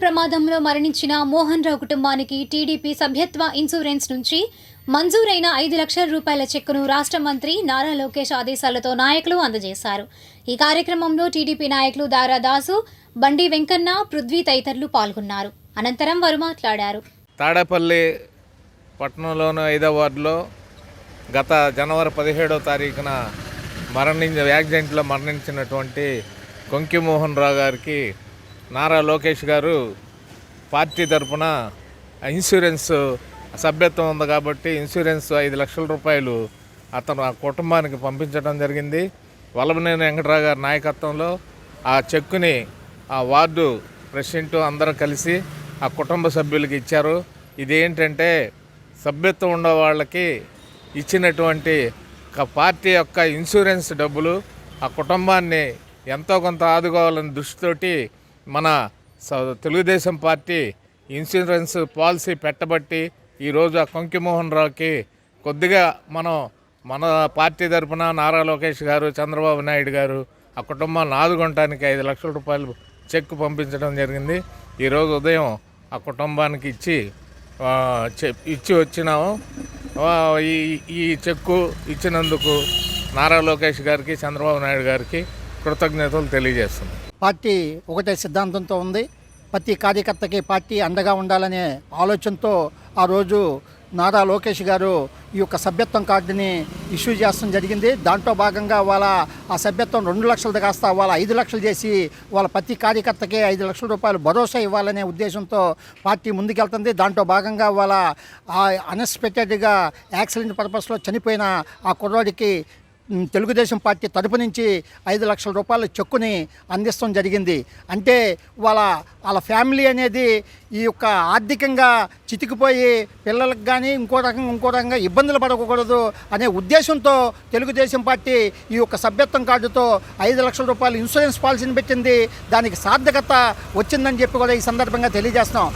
ప్రమాదంలో మరణించిన మోహన్ రావు కుటుంబానికి టీడీపీ సభ్యత్వ ఇన్సూరెన్స్ నుంచి మంజూరైన ఐదు లక్షల రూపాయల చెక్కును రాష్ట్ర మంత్రి నారా లోకేష్ ఆదేశాలతో నాయకులు అందజేశారు. ఈ కార్యక్రమంలో టీడీపీ నాయకులు దారాదాసు బండి వెంకన్న పృథ్వీ తదితరులు పాల్గొన్నారు. అనంతరం వారు మాట్లాడారు. తాడేపల్లి పట్టణంలోని ఐదో వార్డులో గత జనవరి పదిహేడో తారీఖున మరణించ యాక్సిడెంట్లో మరణించినటువంటి కొంకి మోహన్ రావు గారికి నారా లోకేష్ గారు పార్టీ తరపున ఇన్సూరెన్స్ సభ్యత్వం ఉంది కాబట్టి ఇన్సూరెన్స్ ఐదు లక్షల రూపాయలు అతను ఆ కుటుంబానికి పంపించడం జరిగింది. వల్లభనేని వెంకటరావు గారి నాయకత్వంలో ఆ చెక్కుని ఆ వార్డు ప్రెసిడెంట్ అందరూ కలిసి ఆ కుటుంబ సభ్యులకి ఇచ్చారు. ఇదేంటంటే సభ్యత్వం ఉన్న వాళ్ళకి ఇచ్చినటువంటి ఒక పార్టీ యొక్క ఇన్సూరెన్స్ డబ్బులు ఆ కుటుంబాన్ని ఎంతో కొంత ఆదుకోవాలని దృష్టితోటి మన స- తెలుగుదేశం పార్టీ ఇన్సూరెన్స్ పాలసీ పెట్టబట్టి ఈరోజు ఆ కొంకిమోహన్ రావుకి కొద్దిగా మనం మన పార్టీ తరఫున నారా లోకేష్ గారు చంద్రబాబు నాయుడు గారు ఆ కుటుంబాన్ని ఆదుకోవటానికి ఐదు లక్షల రూపాయలు చెక్ పంపించడం జరిగింది. ఈరోజు ఉదయం ఆ కుటుంబానికి ఇచ్చి ఇచ్చి వచ్చినాము. ఈ ఈ చెక్కు ఇచ్చినందుకు నారా లోకేష్ గారికి చంద్రబాబు నాయుడు గారికి కృతజ్ఞతలు తెలియజేస్తున్నాం. పార్టీ ఒకటే సిద్ధాంతంతో ఉంది. ప్రతి కార్యకర్తకి పార్టీ అండగా ఉండాలనే ఆలోచనతో ఆ రోజు నారా లోకేష్ గారు ఈ యొక్క సభ్యత్వం కార్డుని ఇష్యూ చేస్తాం జరిగింది. దాంట్లో భాగంగా వాళ్ళ ఆ సభ్యత్వం రెండు లక్షలది కాస్త వాళ్ళ ఐదు లక్షలు చేసి వాళ్ళ ప్రతి కార్యకర్తకే ఐదు లక్షల రూపాయలు భరోసా ఇవ్వాలనే ఉద్దేశంతో పార్టీ ముందుకెళ్తుంది. దాంట్లో భాగంగా వాళ్ళ ఆ అన్ఎక్స్పెక్టెడ్గా యాక్సిడెంట్ పర్పస్లో చనిపోయిన ఆ కుర్రాడికి తెలుగుదేశం పార్టీ తరపు నుంచి ఐదు లక్షల రూపాయల చెక్కుని అందిస్తాం జరిగింది. అంటే వాళ్ళ వాళ్ళ ఫ్యామిలీ అనేది ఈ యొక్క ఆర్థికంగా చితికిపోయి పిల్లలకు కానీ ఇంకో రకంగా ఇంకో రకంగా ఇబ్బందులు పడకూడదు అనే ఉద్దేశంతో తెలుగుదేశం పార్టీ ఈ యొక్క సభ్యత్వం కార్డుతో ఐదు లక్షల రూపాయల ఇన్సూరెన్స్ పాలసీని పెట్టింది. దానికి సార్థకత వచ్చిందని చెప్పి కూడా ఈ సందర్భంగా తెలియజేస్తున్నాం.